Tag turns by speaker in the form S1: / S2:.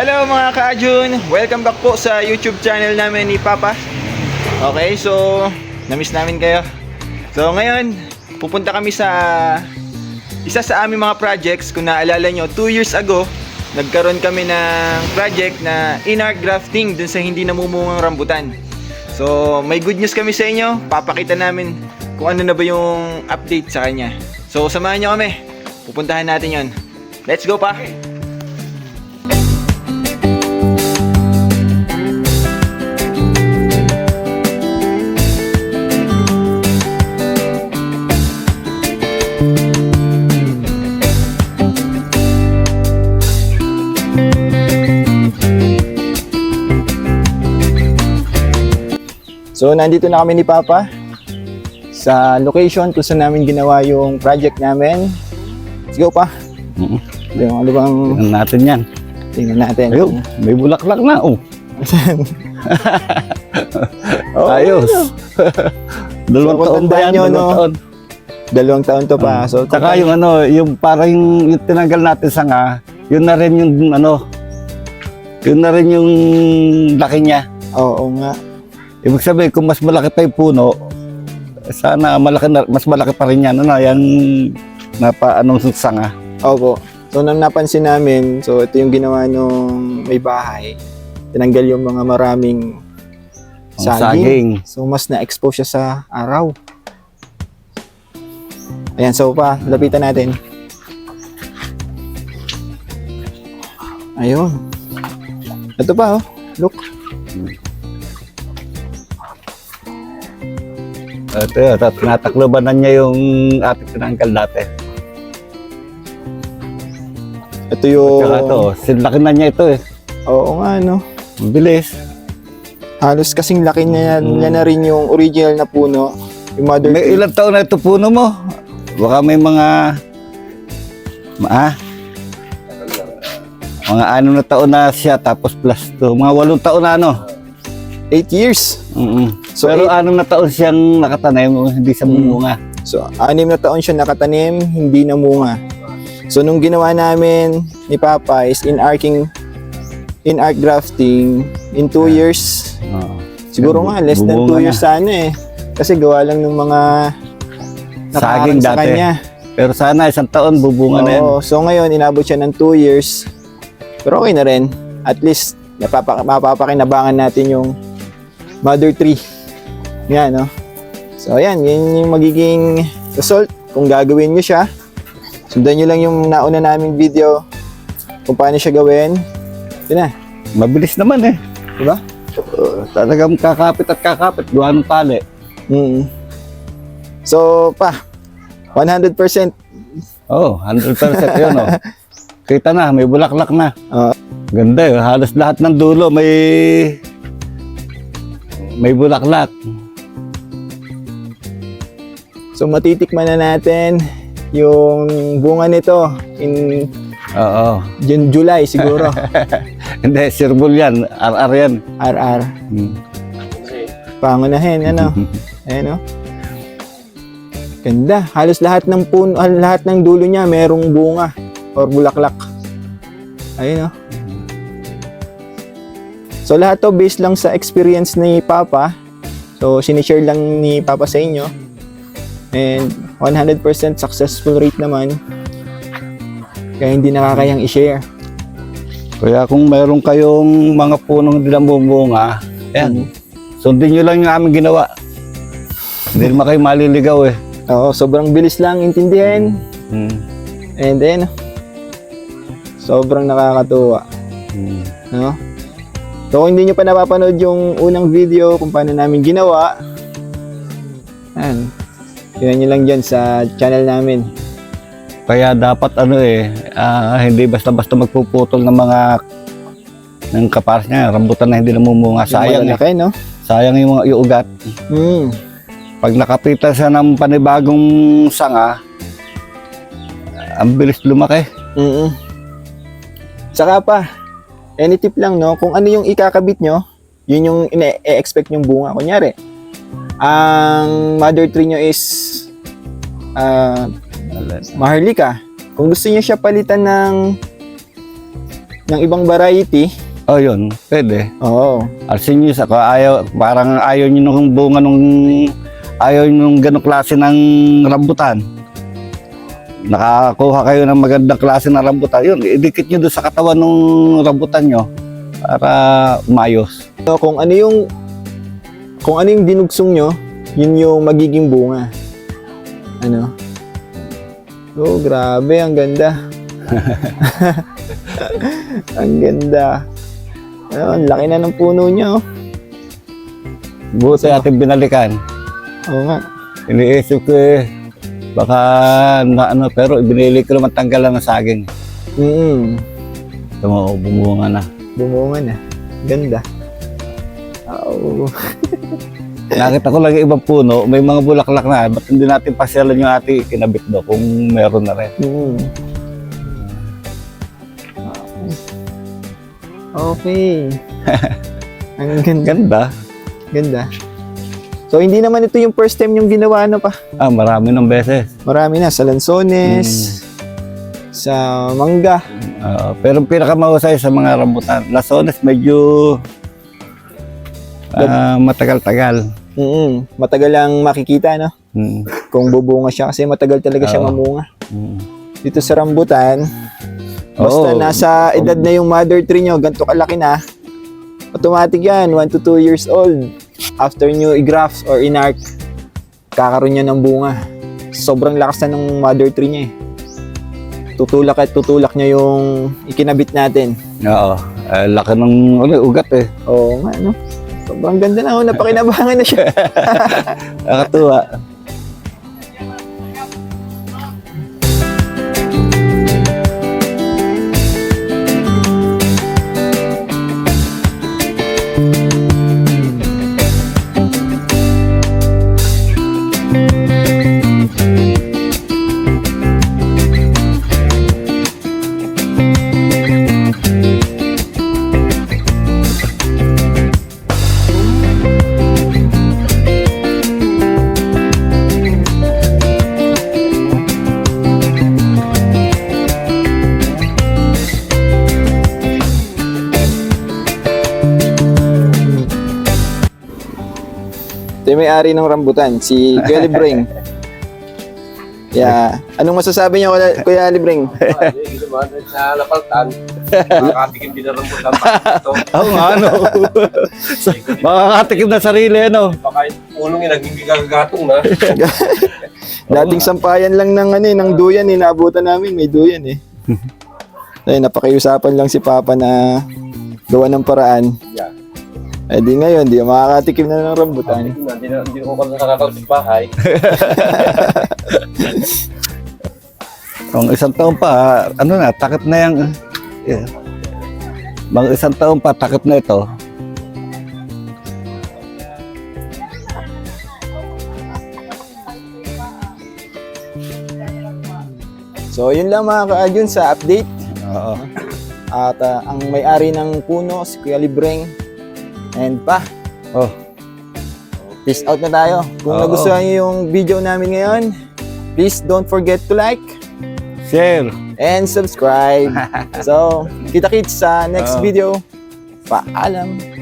S1: Hello mga ka-Ajun! Welcome back po sa YouTube channel namin ni Papa. Okay, so na-miss namin kayo. So ngayon, pupunta kami sa isa sa aming mga projects. Kung naalala nyo, 2 years ago, nagkaroon kami ng project na in-art grafting dun sa hindi namumungang rambutan. So may good news kami sa inyo. Papakita namin kung ano na ba yung update sa kanya. So samahan nyo kami. Pupuntahan natin yon. Let's go pa! So nandito na kami ni Papa sa location kung saan namin ginawa yung project namin. Let's go pa.
S2: Mm.
S1: Yung ano bang
S2: Tingnan natin yan.
S1: tingnan natin.
S2: Ayun, may bulaklak na. Oh,
S1: Oh,
S2: ayos. Dalawang
S1: So,
S2: taon ba yan?
S1: nyo,
S2: Dalawang
S1: no?
S2: taon.
S1: Dalawang taon to pa. So
S2: Tsaka yung ano, yung parang yung tinanggal natin sa nga, yun na rin yung ano, yun na rin yung laki niya.
S1: Oo nga.
S2: Ibig sabihin, kung mas malaki pa yung puno, sana malaki na, mas malaki pa rin yan. Ano, yung napa anong sanga.
S1: Opo. So nang napansin namin, so ito yung ginawa nung may bahay. Tinanggal yung mga maraming
S2: Ang
S1: saging.
S2: saging.
S1: So mas na-expose siya sa araw. Ayan, so pa, lapitan natin. Ayun. Ito pa oh. Look.
S2: Ito yun, at natakloban na niya yung ating tinanggal dati.
S1: Ito yung...
S2: Tsaka ito, sinlaki na niya ito eh.
S1: Oo nga, no.
S2: Ang bilis.
S1: Halos kasing laki niya,
S2: Mm.
S1: niya na rin yung original na puno. Yung mother
S2: May
S1: tree.
S2: ilang taon na ito puno mo? Baka may mga... Ma ah? Mga anim na taon na siya tapos plus 2. Mga walong taon na ano.
S1: 8 years.
S2: Mm
S1: So,
S2: Pero
S1: eight-
S2: anim na taon siyang nakatanim, hindi sa
S1: Mm.
S2: mumunga.
S1: So, anim na taon siya nakatanim, hindi namunga. So, nung ginawa namin ni Papa is in-arcing, in-art grafting in 2 years.
S2: Oo.
S1: Siguro nga, less than 2
S2: Bumunga
S1: years sana eh. Kasi gawa lang ng mga
S2: Saging
S1: sa
S2: dati.
S1: kanya.
S2: Pero sana isang taon bubunga na yan.
S1: Oo, so ngayon, inabot siya ng 2 years. Pero okay na rin. At least, napapa, mapapakinabangan natin yung mother tree. Yan, no? So, ayan, yan yung magiging result kung gagawin nyo siya. Sundan nyo lang yung nauna naming video kung paano siya gawin. Ito na,
S2: Mabilis naman eh.
S1: di ba?
S2: Uh, talagang kakapit at kakapit. Gawa ng tali.
S1: Mm. So, pa, 100%.
S2: Oo, oh, 100% yun oh. Kita na, may bulaklak na.
S1: Oo.
S2: Ganda eh. Halos lahat ng dulo may may bulaklak.
S1: So, matitikman na natin yung bunga nito in
S2: Oo.
S1: June, July siguro.
S2: Hindi, sirbol yan. RR yan.
S1: RR.
S2: Hmm.
S1: Pangunahin, ano? Ayan, oh. Ganda. Halos lahat ng puno, ah, lahat ng dulo niya merong bunga or bulaklak. Ayun, oh. So, lahat to based lang sa experience ni Papa. So, sinishare lang ni Papa sa inyo. And 100% successful rate naman. Kaya hindi nakakayang i-share.
S2: Kaya kung mayroon kayong mga punong
S1: Mm.
S2: yan. Sundin nyo lang yung aming ginawa. Hindi naman kayo maliligaw eh.
S1: Oo, sobrang bilis lang intindihin.
S2: Hmm.
S1: And then, sobrang nakakatuwa.
S2: Hmm.
S1: No? So, kung hindi nyo pa napapanood yung unang video kung paano namin ginawa, yan. Tingnan nyo lang dyan sa channel namin.
S2: Kaya dapat ano eh, ah, hindi basta-basta magpuputol ng mga ng kaparas niya, rambutan na hindi namumunga. Sayang
S1: Yung
S2: eh.
S1: malalaki, no?
S2: Sayang yung mga yung ugat.
S1: Mm.
S2: Pag nakapitan siya ng panibagong sanga, ang bilis lumaki.
S1: Mm Saka pa, any tip lang, no? Kung ano yung ikakabit nyo, yun yung ine-expect yung bunga. Kunyari, ang mother tree nyo is ah, maharlika. Kung gusto niyo siya palitan ng ng ibang variety,
S2: Oh, yun. Pwede.
S1: oo.
S2: Arsenius ako, ayaw, parang ayaw nyo nung bunga nung, ayaw nyo nung ganong klase ng rambutan. Nakakuha kayo ng magandang klase ng rambutan. Yun, idikit nyo doon sa katawan ng rambutan nyo para umayos.
S1: So, kung ano yung kung ano yung dinugsong nyo, yun yung magiging bunga. Ano? Oh, grabe, ang ganda. ang ganda. Oh, ang laki na ng puno nyo.
S2: Buti ating binalikan.
S1: Oo nga.
S2: Iniisip ko eh, baka na ano, pero binili ko naman tanggalan ng saging.
S1: Mm
S2: Tumo, bumunga na.
S1: Bumunga na. Ganda. Oh.
S2: Nakita ko lagi ibang puno, may mga bulaklak na. Ba't hindi natin pasyalan yung ati kinabit do kung meron na rin?
S1: Mm. Okay. ang ganda.
S2: Ganda.
S1: Ganda. So, hindi naman ito yung first time yung ginawa, ano pa?
S2: Ah, marami ng beses.
S1: Marami na. Sa lansones, sa mangga.
S2: Ah, pero pinakamahusay sa mga rambutan. Lasones medyo ah, matagal-tagal.
S1: mm Matagal lang makikita, no?
S2: Mm,
S1: Kung bubunga siya. Kasi matagal talaga siya
S2: Oo.
S1: mamunga.
S2: mm.
S1: Dito sa rambutan, basta
S2: Oo.
S1: nasa edad na yung mother tree nyo, ganito kalaki na, automatic yan, 1 to 2 years old. After nyo i-graft or inarc, kakaroon niya ng bunga. Sobrang lakas na ng mother tree niya eh. Tutulak at tutulak niya yung ikinabit natin.
S2: Oo. Eh, laki ng ano, ugat eh.
S1: Oo nga, no? Sobrang ganda na, oh, napakinabangan na siya.
S2: Nakatuwa.
S1: Ito yung may-ari ng rambutan, si Kuya Libreng. Yeah. Anong masasabi niyo, Kuya- Kuya Libreng?
S3: Hindi naman, sa lapaltan, makakatikim din ng ito.
S2: Oo nga, ano. Makakatikim na sarili, ano.
S3: Baka yung punong yung naging gagagatong na.
S1: Dating sampayan lang ng ano eh, ng duyan eh, naabutan namin, may duyan eh. Ay, napakiusapan lang si Papa na gawa ng paraan.
S3: Yeah.
S1: Eh di ngayon, di makakatikim na ng rambutan.
S3: Hindi na, hindi ko kung nakakalasin bahay.
S2: Kung isang taon pa, ano na, takip na yung... Yeah. Mga isang taon pa, takip na ito.
S1: So, yun lang mga ka-adjun sa update.
S2: Oo.
S1: At ah, ang may-ari ng puno, si Kuya Libreng. And pa,
S2: Oh,
S1: peace out na tayo. Kung
S2: Oo.
S1: nagustuhan niyo yung video namin ngayon, please don't forget to like
S2: share.
S1: and subscribe. so, kita-kits sa next
S2: Oo.
S1: video. Paalam!